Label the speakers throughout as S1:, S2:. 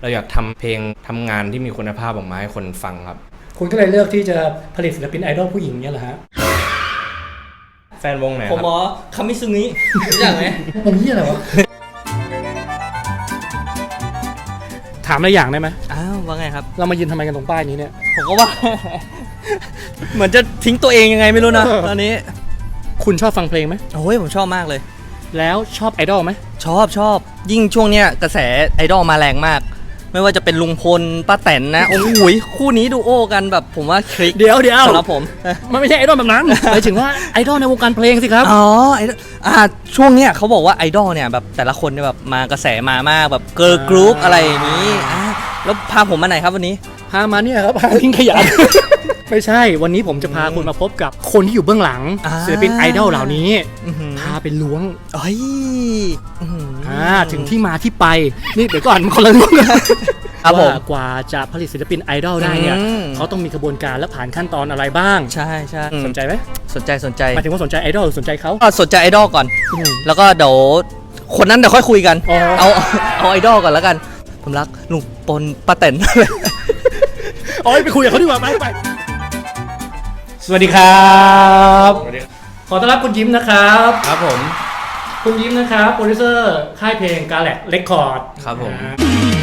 S1: เราอยากทำเพลงทำงานที่มีคุณภาพออกมาให้คนฟังครับ
S2: คุณก็เลยเลือกที่จะผลิตศิลปินไอดอลผู้หญิงเนี่ยเหรอฮะ
S1: แฟนวงไหนค
S3: ผ
S1: รั
S3: ม
S1: บ
S3: หมอคามิซุงิรู้จักไหม
S2: มันเหียอะไรวะ ถามอะไรอย่างได้ไหม
S3: อ้าวว่าไงครับ
S2: เรามายืนทำไมกันตรงป้ายนี้เนี่ย
S3: ผมก็ว่า เหมือนจะทิ้งตัวเองยังไงไม่รู้นะ ตอนนี้
S2: คุณชอบฟังเพลงไหม
S3: โอ้ยผมชอบมากเลย
S2: แล้วชอบไอดอลไหม
S3: ชอบชอบยิ่งช่วงเนี้ยกระแสไอดอลมาแรงมาก ไม่ว่าจะเป็นลุงพลป้าแตนนะโอ้โหยคู่นี้ดูโอกันแบบผมว่าคลิก
S2: เดี๋ยวเดี๋ยว
S3: สำหรับผม
S2: มันไม่ใช่ไอดอลแบบนั้นหมายถึงว่าไอดอลในวงการเพลงสิครับ
S3: อ๋อไอดอลอ่าช่วงเนี้ยเขาบอกว่าไอดอลเนี่ยแบบแต่ละคนเนี่ยแบบมากระแสมามากแบบเกิร์ลกรุ๊ปอะไรอย่างนี้อ่าแล้วพาผมมาไหนครับวันนี้
S2: พามาเนี่ยครับพาทิ้งขยะ ไม่ใช่ วันนี้ผมจะพาคุณมาพบกับคนที่อยู่เบื้องหลัง
S3: อ่า
S2: ศิลปินไอดอลเหล่านี้
S3: อื้อหือ
S2: พาไปล้วง
S3: เอ้ยอื้อหืออ
S2: อ่าถึงที่มาที่ไปนี่เดี๋ยวก่อนมันคนละเรื่องกัน
S3: ครับผม
S2: ว่ากว่าจะผลิตศิลปินไอดอลได้เนี่ย
S3: อืม
S2: เขาต้องมีกระบวนการและผ่านขั้นตอนอะไรบ้าง
S3: ใช่ใช่อืม
S2: สนใจไหม
S3: สนใจสนใจ
S2: หมายถึงว่าสนใจไอดอลหรือสนใจเขา
S3: ก็สนใจไอดอลก่อน
S2: อืม
S3: แล้วก็เดี๋ยวคนนั้นเดี๋ยวค่อยคุยกัน
S2: อ๋อ
S3: เอาเอาไอดอลก่อนแล้วกันผมรักลุงปนป้าแตน
S2: โอ้ยไปคุยกับเขาดีกว่าไปไป สวัสดีครับ
S1: สวัสดี
S2: ขอต้อนรับคุณยิ้มนะครับ
S1: ครับผม
S2: คุณยิ้มนะครับ โปรดิวเซอร์ค่ายเพลงกาแล็กเรคคอร์ด
S1: ครับผม
S4: อา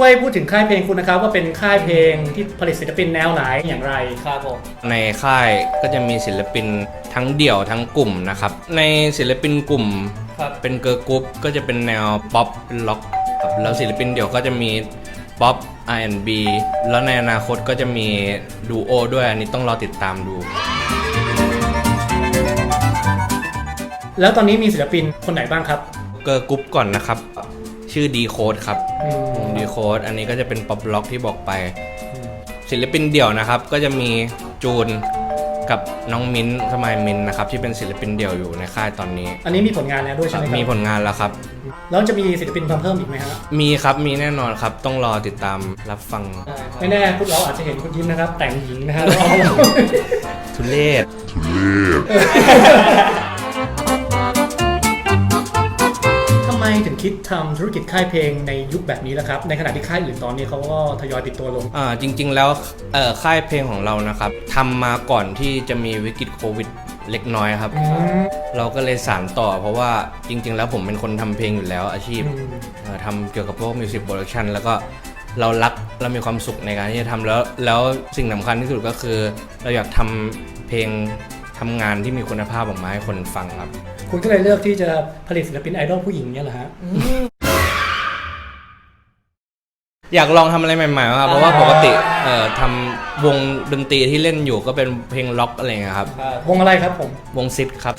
S2: ช่วยพูดถึงค่ายเพลงคุณนะครับว่าเป็นค่ายเพลงที่ผลิตศิลปินแนวไหนอย่างไร
S3: ครับผม
S1: ในค่ายก็จะมีศิลปินทั้งเดี่ยวทั้งกลุ่มนะครับ ในศิลปินกลุ่ม
S3: ครับ
S1: เป็นเกิร์ลกรุ๊ปก็จะเป็นแนวป๊อปล็อกครับแล้วศิลปินเดี่ยวก็จะมีป๊อป R&B แล้วในอนาคตก็จะมีดูโอด้วยอันนี้ต้องรอติดตามดู
S2: แล้วตอนนี้มีศิลปินคนไหนบ้างครับ
S1: เกิร์ลกรุ๊ปก่อนนะครับ ชื่อดีโคดครับ
S2: อืม
S1: ดีโคดอันนี้ก็จะเป็นป๊อปล็อกที่บอกไป ศิลปินเดี่ยวนะครับ ก็จะมีจูนกับน้องมิ้นท์สมัยมิ้นท์นะครับ ที่เป็นศิลปินเดี่ยวอยู่ในค่ายตอนนี้
S2: อันนี้มีผลงานแล้วด้วยใช่ไหมค
S1: มี
S2: รับ
S1: ผลงานแล้วครับ
S2: แล้วจะมีศิลปินเพิ่มอีกไหมฮะ
S1: มีครับมีแน่นอนครับ ต้องรอติดตามรับฟัง
S2: ไม่แน่คุณเราอาจจะเห็นคุณยิ้มนะครับ แต่งหญิงนะฮะ
S1: ทุเลศ
S2: ท คิดทำธุรกิจค่ายเพลงในยุคแบบนี้ล่ะครับ ในขณะที่ค่ายอื่นตอนนี้เขาก็ทยอยปิดตัวลง
S1: อ่าจริง ๆ แล้วเอ่อค่ายเพลงของเรานะครับทำมาก่อนที่จะมีวิกฤตโควิดเล็กน้อยครับ
S2: อืม
S1: เราก็เลยสานต่อเพราะว่าจริง ๆ แล้วผมเป็นคนทำเพลงอยู่แล้วอาชีพ
S2: อืม
S1: เอ่อทำเกี่ยวกับพวกมิวสิกโปรดักชันแล้วก็เรารักเรามีความสุขในการที่จะทำแล้วแล้วสิ่งสำคัญที่สุดก็คือ เราอยากทำเพลงทำงานที่มีคุณภาพออกมาให้คนฟังครับ
S2: คุณก็เลยเลือกที่จะผลิตศิลปินไอดอลผู้หญิงเนี่ยเหรอฮะ
S1: อยากลองทำอะไรใหม่ๆครับเพราะว่าปกติเอ่อทำวงดนตรีที่เล่นอยู่ก็เป็นเพลงล็อกอะไรเงี้ยครับ
S2: วงอะไรครับผม
S1: วงซิดครับ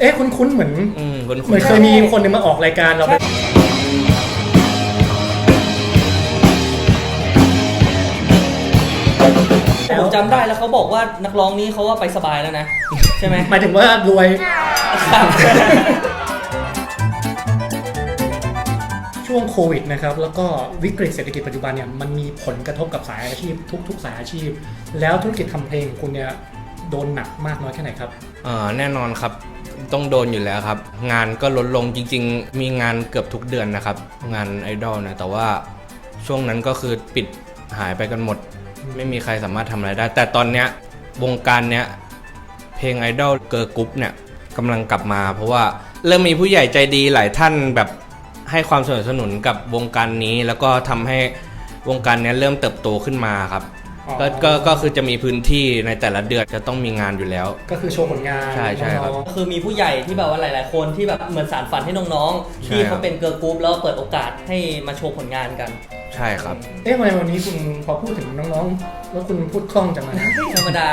S2: เอ๊ะ คุ้นๆเหมือน
S1: อืมคุณ
S2: เหมือนเคยมีคนหนึงมาออกรายการเรา ไป
S3: ผมจำได้แล้วเขาบอกว่านักร้องนี้เขาว่าไปสบายแล้วนะ ใช่ไหม
S2: หมายถึงว่ารวยช่วงโควิดนะครับแล้วก็วิกฤตเศรษฐกิจปัจจุบันเนี่ยมันมีผลกระทบกับสายอาชีพ ทุก ๆ สายอาชีพ แล้วธุรกิจทำเพลงของคุณเนี่ยโดนหนักมากน้อยแค่ไหนครับ
S1: เอ่อแน่นอนครับต้องโดนอยู่แล้วครับ งานก็ลดลงจริง ๆ มีงานเกือบทุกเดือนนะครับ งานไอดอลนะแต่ว่าช่วงนั้นก็คือปิดหายไปกันหมด ไม่มีใครสามารถทำอะไรได้ แต่ตอนเนี้ยวงการเนี้ยเพลงไอดอลเกิร์ลกรุ๊ปเนี่ยกำลังกลับมา เพราะว่าเริ่มมีผู้ใหญ่ใจดีหลายท่านแบบให้ความสนับสนุนกับวงการนี้ แล้วก็ทำให้วงการเนี้ยเริ่มเติบโตขึ้นมาครับ ก็ก็ก็คือจะมีพื้นที่ในแต่ละเดือนจะต้องมีงานอยู่แล้ว
S2: ก็คือโชว์ผลงาน
S1: ใช่ใช่ครับ
S2: น้อง
S3: คือมีผู้ใหญ่ที่แบบว่าหลาย ๆ คนที่แบบเหมือนสารฝันให้น้องๆ
S1: ใช่
S3: ที่
S1: ครั
S3: เขา
S1: บ
S3: เป็นเกิร์ลกรุ๊ปแล้วเปิดโอกาสให้มาโชว์ผลงานกัน
S1: ใช่ครับ
S2: ๆเอ๊ะทำไมวันนี้คุณพอพูดถึงน้องๆ แล้วคุณพูดคล่องจังเลยนะ
S3: ธรรมดา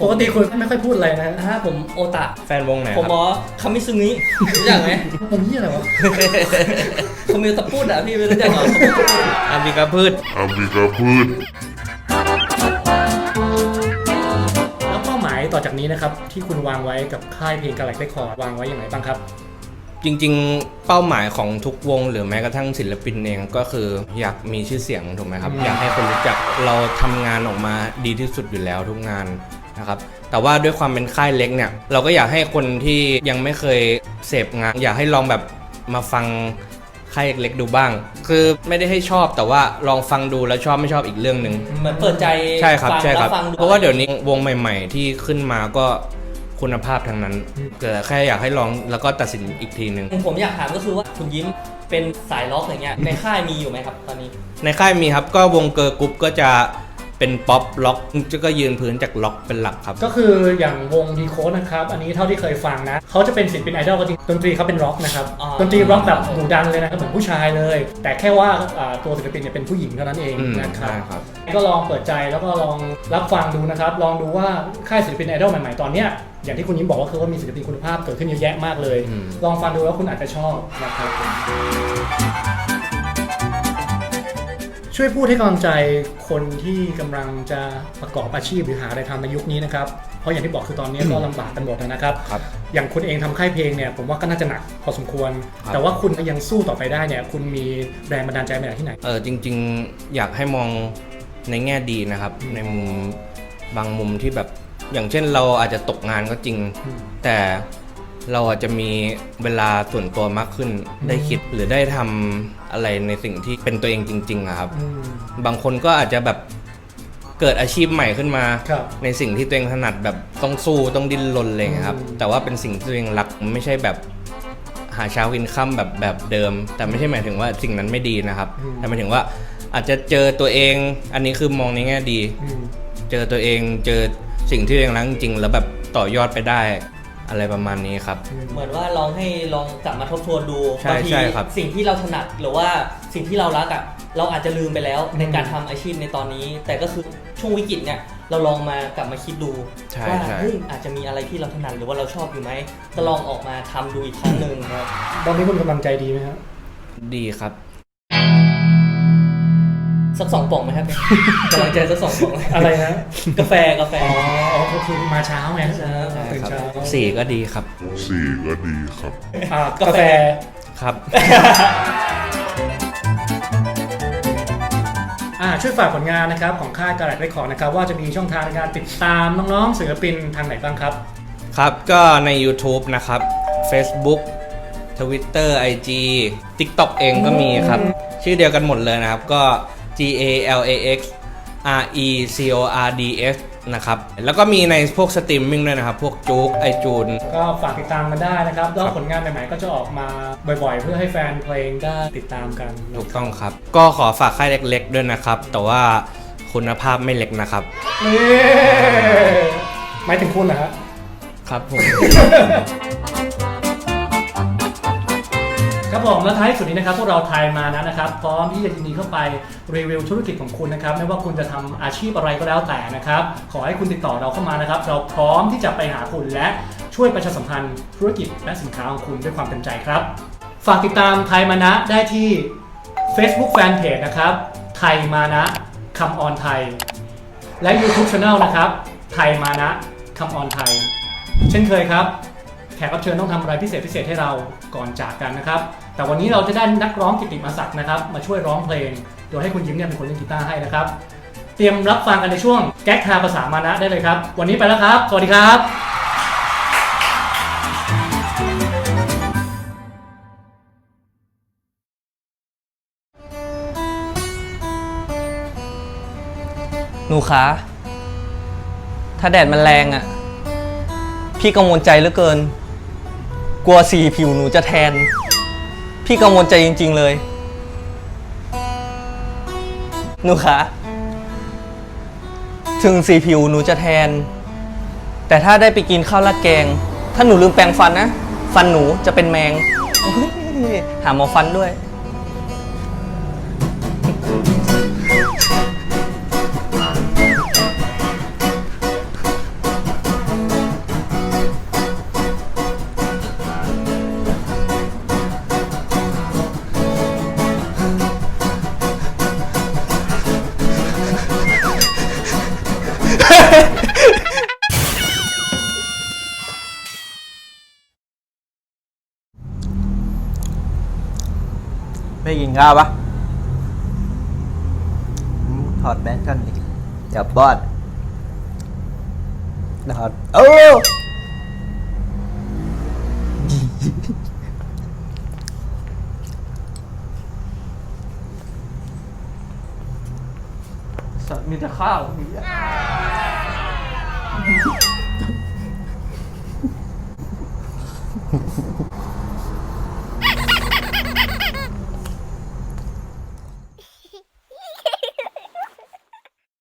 S3: ผ
S2: ปกติคุณไม่ค่อยพูดอะไรนะ
S3: อ่าผมโอตะ
S1: แฟนวงไหนค
S3: ผม
S1: รับ
S3: บอคามิซึงิรู้จักไหม
S2: ผมนี่อะไรวะ
S3: คามิตะพูดอะพี่ไม่รู้จักเหรอ
S1: อันนี้ก็พืช
S5: Amiga Put.
S2: แล้ว จากนี้นะครับที่คุณวางไว้กับค่ายเพลงกาแล็กเรคคอร์ดวางไว้อย่างไรบ้างครับ
S1: จริงๆ เป้าหมายของทุกวง หรือแม้กระทั่งศิลปินเองก็คืออยากมีชื่อเสียงถูกไหมครับ
S2: อืม
S1: อยากให้คนรู้จักเราทำงานออกมาดีที่สุดอยู่แล้วทุกงานนะครับแต่ว่าด้วยความเป็นค่ายเล็กเนี่ยเราก็อยากให้คนที่ยังไม่เคยเสพงาน อยากให้ลองแบบมาฟัง ค่ายเล็กๆดูบ้าง คือไม่ได้ให้ชอบแต่ว่าลองฟังดูแล้วชอบไม่ชอบอีกเรื่องหนึ่ง
S3: เหมือนเปิดใจ
S1: ใช่ครับ
S3: ฟัง
S1: ใช่ครับ
S3: แล้วฟัง
S1: เพราะว่าเดี๋ยวนี้วงใหม่ ๆ ที่ขึ้นมาก็คุณภาพทั้งนั้นแต่แค่อยากให้ลองแล้วก็ตัดสินอีกทีหนึ่ง
S3: ผมอยากถามก็คือว่าคุณยิ้มเป็นสายล็อกอย่างเงี้ยในค่ายมีอยู่ไหมครับตอนนี้
S1: ในค่ายมีครับก็วงเกิร์ลกรุ๊ปก็จะ เป็นป๊อปล็อกก็ยืนพื้นจากล็อกเป็นหลักครับ
S2: ก็คืออย่างวงดีโคนะครับอันนี้เท่าที่เคยฟังนะเขาจะเป็นศิลปินไอดอลก็จริงดนตรีเขาเป็นร็อกนะครับ
S3: อ๋อ
S2: ดนตรีร็อกแบบดุดันเลยนะครับเหมือนผู้ชายเลย แต่แค่ว่าอ่าตัวศิลปินเนี่ยเป็นผู้หญิงเท่านั้นเอง
S1: อืม
S2: นะครับ
S1: ใช่ครับ
S2: ก็ลองเปิดใจแล้วก็ลองรับฟังดูนะครับ ลองดูว่าค่ายศิลปินไอดอลใหม่ๆตอนเนี้ยอย่างที่คุณยิ้มบอกว่าคือว่ามีศิลปินคุณภาพเกิดขึ้นเยอะแยะมากเลย
S1: อืม
S2: ลองฟังดูแล้วคุณอาจจะชอบนะครับ ช่วยพูดให้กำลังใจคนที่กำลังจะประกอบอาชีพหรือหาอะไรทำในยุคนี้นะครับ เพราะอย่างที่บอกคือตอนนี้ ก็ลำบากกันหมดนะครับ
S1: ครับ
S2: อย่างคุณเองทำค่ายเพลงเนี่ยผมว่าก็น่าจะหนักพอสมควร
S1: ครับ
S2: แต่ว่าคุณยังสู้ต่อไปได้เนี่ยคุณมีแรงบันดาลใจมาจากที่ไหน
S1: เออจริงๆอยากให้มองในแง่ดีนะครับ ในมุมบางมุมที่แบบอย่างเช่นเราอาจจะตกงานก็จริง
S2: อืม
S1: แต่ เราอาจจะมีเวลาส่วนตัวมากขึ้น ได้คิดหรือได้ทำอะไรในสิ่งที่เป็นตัวเองจริงๆอะครับ
S2: อืม
S1: บางคนก็อาจจะแบบเกิดอาชีพใหม่ขึ้นมา
S2: ครับ
S1: ในสิ่งที่ตัวเองถนัดแบบต้องสู้ต้องดิ้นรนอะไรอย่างเลยครับ
S2: อืม
S1: แต่ว่าเป็นสิ่งที่ตัวเองรักไม่ใช่แบบหาเช้ากินค่ำแบบแบบเดิม แต่ไม่ใช่หมายถึงว่าสิ่งนั้นไม่ดีนะครับแต่หมายถึงว่าอาจจะเจอตัวเอง อันนี้คือมองในแง่ดี
S2: อืม
S1: เจอตัวเองเจอสิ่งที่ตัวเองรักจริงๆแล้วแบบต่อยอดไปได้ อะไรประมาณนี้ครับ
S3: เหมือนว่าลองให้ลองกลับมาทบทวนดู
S1: ใช่
S3: บางที
S1: ใช่ครับ
S3: สิ่งที่เราถนัดหรือว่าสิ่งที่เรารักอะเราอาจจะลืมไปแล้วในการทำอาชีพในตอนนี้ แต่ก็คือช่วงวิกฤตเนี่ยเราลองมากลับมาคิดดู
S1: ใช่
S3: ว่า
S1: ใช่
S3: เฮ้ยอาจจะมีอะไรที่เราถนัดหรือว่าเราชอบอยู่ไหมก็ลองออกมาทำดูอีกครั้งหนึ่งครับ
S2: ตอนนี้คุณกำลังใจดีไหมครับ
S1: ดีครับ
S3: สักสองป่องไหมครับกำลังใจสักสองป่องไหม
S2: อะไรนะ
S3: กาแฟกาแฟ
S2: อ๋ออ๋อก็คือมาเช้าไง
S3: เช้า
S2: ตื่นเช้า
S1: สี่ก็ดีครับ
S5: สี่ก็ดีครับ
S2: อ่ากาแฟ
S1: ครับ
S2: อ่าช่วยฝากผลงานนะครับของค่ายการ์ดเรคคอร์ดนะครับ ว่าจะมีช่องทางในการติดตามน้องๆศิลปินทางไหนบ้างครับ
S1: ครับก็ใน YouTube นะครับ Facebook Twitter IG TikTok เองก็มีครับ ชื่อเดียวกันหมดเลยนะครับ ก็ G A L A X R E C O R D S นะครับ แล้วก็มีในพวกสตรีมมิ่งด้วยนะครับ พวกจุกไอจูน
S2: ก็ฝากติดตามกันได้นะครับแล้วผลงานใหม่ๆก็จะออกมาบ่อยๆ เพื่อให้แฟนเพลงได้ติดตามกัน
S1: ถูกต้องครับ ก็ขอฝากค่ายเล็กๆด้วยนะครับ แต่ว่าคุณภาพไม่เล็กนะครับ
S2: เอ๊ะหมายถึงคุณเหรอฮะ
S1: ครับผม
S2: ครับผมและท้ายสุดนี้นะครับพวกเราไทยมานะนะครับพร้อมที่จะยินดีเข้าไปรีวิวธุรกิจของคุณนะครับไม่ว่าคุณจะทำอาชีพอะไรก็แล้วแต่นะครับขอให้คุณติดต่อเราเข้ามานะครับ เราพร้อมที่จะไปหาคุณและช่วยประชาสัมพันธ์ธุรกิจและสินค้าของคุณด้วยความเต็มใจครับ ฝากติดตามไทยมานะได้ที่ Facebook Fanpage นะครับไทยมานะคำออนไทย และ YouTube Channel นะครับ ไทยมานะคำออนไทย เช่นเคยครับ แขกรับเชิญต้องทำอะไรพิเศษพิเศษให้เราก่อนจากกันนะครับ แต่วันนี้เราจะได้นักร้องกิตติมาศักดิ์นะครับ มาช่วยร้องเพลง โดยให้คุณยิ้มเนี่ยเป็นคนเล่นกีตาร์ให้นะครับ เตรียมรับฟังกันในช่วงแก๊กทาภาษามานะได้เลยครับ วันนี้ไปแล้วครับ สวัสดีครับ
S3: หนูคะถ้าแดดมันแรงอะ่ะ พี่กังวลใจเหลือเกิน กลัวสีผิวหนูจะแทน พี่กังวลใจจริง ๆ เลย หนูคะถึงสีผิวหนูจะแทน แต่ถ้าได้ไปกินข้าวราดแกง ถ้าหนูลืมแปรงฟันนะ ฟันหนูจะเป็นแมง หาหมอฟันด้วย
S6: ไม่กินข้าวปะถอดแมสกันดิเดี๋ยวบอดถอดโอ้
S3: สัตว์มีแต่ข้าวมี